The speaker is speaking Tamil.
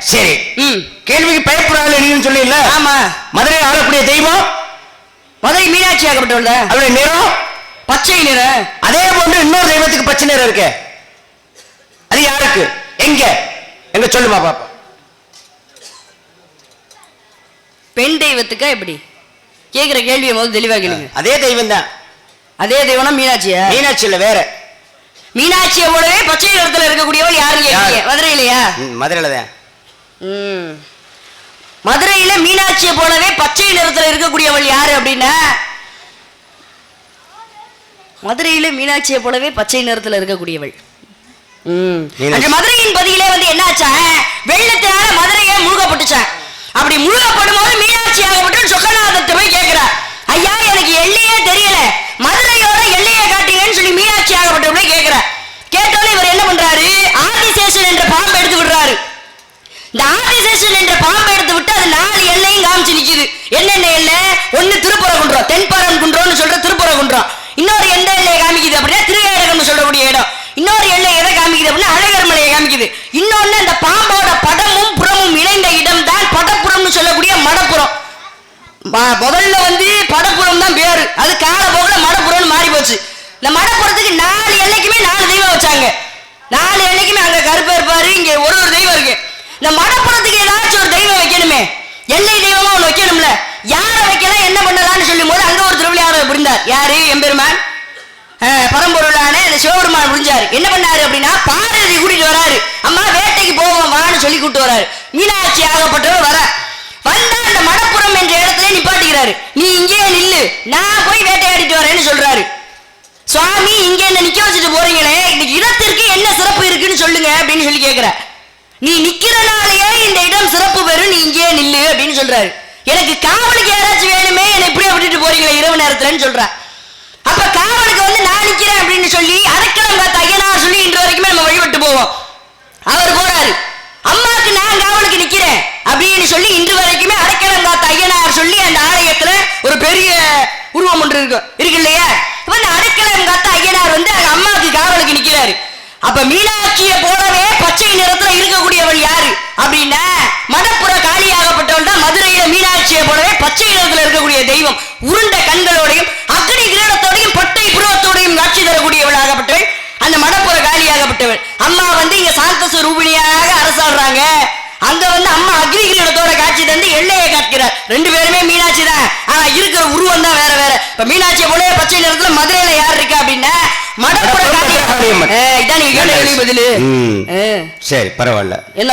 சரி. கேள்விக்கு பயப்படுறாள் நீன்னு சொல்லல ஆமா. மதுரை ஆளக்கூடிய தெய்வம்? மதுரை மீனாட்சி ஆகப்பட்டவள் அவருடைய நிறம்? பச்சை நிறம். அதே போன்று இன்னொரு தெய்வத்துக்கு பச்சை நிறம் இருக்கு. அது யாருக்கு? எங்க? எங்க சொல்லுமா பாப்பா. பெண் தெய்வத்துக்கா எப்படி? கேக்குற கேள்வியை முதல்ல தெளிவா கேளுங்க. அதே தெய்வம் தான் அதே தெய்வம்னா மீனாட்சியா? மீனாட்சி இல்ல வேற. மீனாட்சியை போலவே பச்சை நிறத்துல இருக்கக்கூடியவள் யாருன்னு கேட்டீங்க. யாரு? மதுரையிலையா? ம், மதுரையில தான். மதுரையில மீனாட்சியை போலவே பச்சை நிறத்துல இருக்கக்கூடியவள் யாரு அப்படின்னா? மதுரையில மீனாட்சியை போலவே பச்சை நிறத்துல இருக்கக்கூடியவள். மதுரையின் பதியிலே வந்து என்னாச்சா? வெள்ளத்தினால மதுரையை முழுகப்பட்டுச்சான் அப்படி முழுகப்படும் போது மீனாட்சி ஆகப்பட்டு சொக்கநாதத்தை போய் கேட்கிறார் ஐயா எனக்கு எல்லையே தெரியல. மதுரையோட எல்லையை காட்டுங்கன்னு சொல்லி மீனாட்சி ஆகப்பட்டு போய் கேட்கிறார் கேட்டோன்னே இவர் என்ன பண்றாரு? ஆதிசேஷன் என்ற பாம்பை எடுத்து விடுறாரு. இந்த ஆர்கனைசேஷன் என்ற பாம்பை எடுத்து விட்டு அது நாலு எல்லையும் காமிச்சு நிக்குது. என்னென்ன எல்லை? ஒண்ணு திருப்பரங்குன்றம் தென்பரம் குன்றம்னு சொல்ற திருப்பரங்குன்றம் இன்னொரு எந்த எல்லையை காமிக்குது அப்படின்னா திருவேடகம்னு சொல்லக்கூடிய இடம். இன்னொரு எல்லை எதை காமிக்குது அப்படின்னா அழகர் மலையை காமிக்குது. இன்னொன்னு அந்த பாம்போட படமும் புறமும் இணைந்த இடம் தான் படப்புறம்னு சொல்லக்கூடிய மடப்புறம். முதல்ல வந்து படப்புறம் தான் பேரு அது காலப்போக்கில் மடப்புறம்னு மாறி போச்சு. இந்த மடப்புறத்துக்கு நாலு எல்லைக்குமே நாலு தெய்வம் வச்சாங்க. நாலு எல்லைக்குமே அங்க கருப்பு இருப்பாரு இங்க ஒரு ஒரு தெய்வம் இருக்கு. இந்த மட ஏதாச்சும் ஒரு தெய்வம் வைக்கணுமே எல்லை தெய்வமா ஒண்ணு வைக்கணும்ல யாரை வைக்கலாம் என்ன பண்ணலாம்னு சொல்லும் போது அங்க ஒரு திருவிளையாடல் புரிந்தார் யாரு எம்பெருமான் அஹ், பரம்பொருளான சிவபெருமான் முடிஞ்சாரு என்ன பண்ணாரு அப்படின்னா பாரதி கூட்டிட்டு வராரு. அம்மா வேட்டைக்கு போவோம் வான்னு சொல்லி கூட்டு வராரு. மீனாட்சி ஆகப்பட்டவர் வர. வந்தா அந்த மடப்புறம் என்ற இடத்துல நிப்பாட்டுகிறாரு. நீ இங்கே நில்லு. நான் போய் வேட்டையாடிட்டு வரேன்னு சொல்றாரு. சுவாமி இங்க என்ன நிக்க வச்சுட்டு போறீங்களே? இந்த இடத்திற்கு என்ன சிறப்பு இருக்குன்னு சொல்லுங்க அப்படின்னு சொல்லி கேக்குற. நீ நிக்கிறனாலேயே இந்த இடம் சிறப்பு பெறும். நீ இங்கே நில்லு அப்படின்னு சொல்றாரு. எனக்கு காவலுக்கு யாராச்சும் வேணுமே? என்னை இப்படியே விட்டுட்டு போறீங்களே இரவு நேரத்துலன்னு சொல்ற. அப்ப காவலுக்கு வந்து நான் நிக்க அப்படின்னு சொல்லி அரைக்கிழம் காத்த ஐயனார் சொல்லி இன்று வரைக்குமே நம்ம வழிபட்டு போவோம் அவர் போறாரு அம்மாக்கு நான் காவலுக்கு நிக்கிறேன் அப்படின்னு சொல்லி இன்று வரைக்குமே அரைக்கிழம் காத்த ஐயனார் சொல்லி அந்த ஆலயத்துல ஒரு பெரிய உருவம் ஒன்று இருக்கும் இருக்கு இல்லையா? இப்ப இந்த அரைக்கிழம் காத்த ஐயனார் வந்து அங்க அம்மாவுக்கு காவலுக்கு நிக்கிறாரு. அப்ப மீனாட்சியை போலவே பச்சை நிறத்துல இருக்கக்கூடியவள் யாரு அப்படின்னா மதப்புற காலியாகப்பட்டவள் தான் மதுரையில மீனாட்சியை போலவே பச்சை நிறத்துல இருக்கக்கூடிய தெய்வம். உருண்ட கண்களோடையும் அக்னி கிரீடத்தோடையும் பட்டை புருவத்தோடையும் காட்சி தரக்கூடியவள் ஆகப்பட்டவள். அந்த மடப்புற காலியாகப்பட்டவள். அம்மா வந்து இங்க சாந்த சுரூபிணியாக அரசாடுறாங்க. அங்க வந்து அம்மா அக்னி கிரீடத்தோட காட்சி தந்து எல்லையை காட்டுகிறார் ரெண்டு பேருமே மீனாட்சி தான். ஆனா இருக்கிற உருவம் தான் வேற வேற. இப்ப மீனாட்சியை போலவே பச்சை நிறத்துல மதுரையில யார் இருக்கா அப்படின்னா மடப்புற காளியம்மன் இதான் நீங்க கேட்ட பதிலு? சரி பரவாயில்ல. என்ன